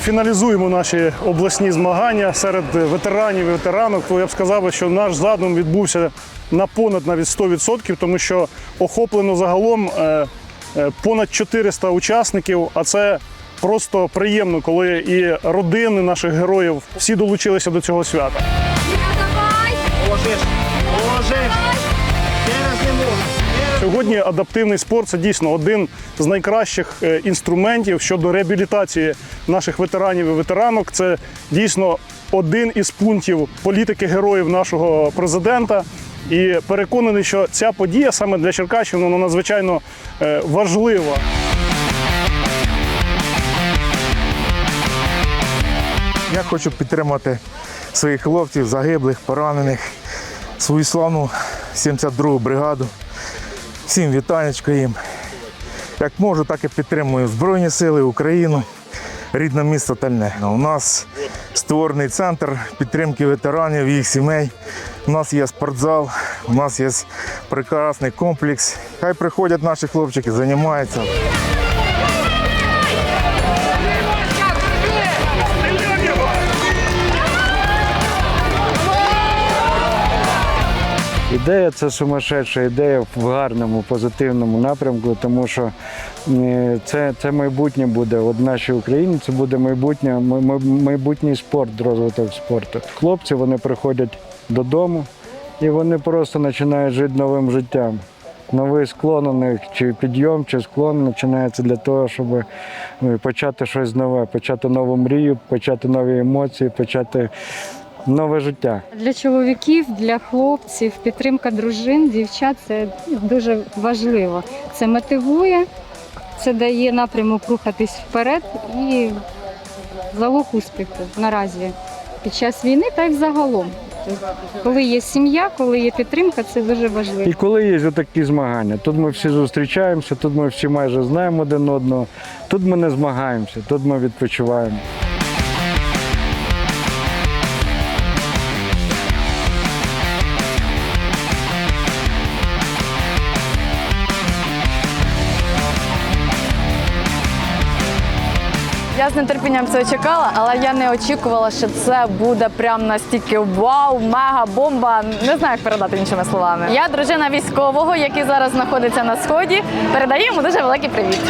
Фіналізуємо наші обласні змагання серед ветеранів і ветеранок. То я б сказав, що наш задум відбувся на понад навіть 100%, тому що охоплено загалом е, е, понад 400 учасників, а це просто приємно, коли і родини наших героїв всі долучилися до цього свята. Сьогодні адаптивний спорт це дійсно один з найкращих е, інструментів щодо реабілітації наших ветеранів і ветеранок. Це дійсно один із пунктів політики героїв нашого президента. І переконаний, що ця подія саме для Черкащини вона надзвичайно е, важлива. Я хочу підтримати своїх хлопців, загиблих, поранених, свою славну 72-гу бригаду. Всім вітанечко їм. Як можу, так і підтримую Збройні Сили, Україну, рідне місто Тальне. У нас створений центр підтримки ветеранів, їх сімей. У нас є спортзал, у нас є прекрасний комплекс. Хай приходять наші хлопчики, займаються. Ідея це сумасшедша ідея в гарному, позитивному напрямку, тому що це, це майбутнє буде. От нашій Україні це буде майбутнє, май- май- майбутній спорт, розвиток спорту. Хлопці вони приходять додому і вони просто починають жити новим життям. Новий склон у них, чи підйом, чи склон починається для того, щоб е, почати щось нове, почати нову мрію, почати нові емоції, почати нове життя. Для чоловіків, для хлопців, підтримка дружин, дівчат це дуже важливо. Це мотивує, це дає напрямок рухатись вперед і залог успіху наразі під час війни та й взагалом. Тобто, Коли є сім'я, коли є підтримка, це дуже важливо. І коли є такі змагання, тут ми всі зустрічаємося, тут ми всі майже знаємо один одного, тут ми не змагаємося, тут ми відпочиваємо. Я з нетерпінням це чекала, але я не очікувала, що це буде прям настільки вау, мега бомба. Не знаю, як передати іншими словами. Я дружина військового, який зараз знаходиться на сході. Передаю йому дуже великий привіт.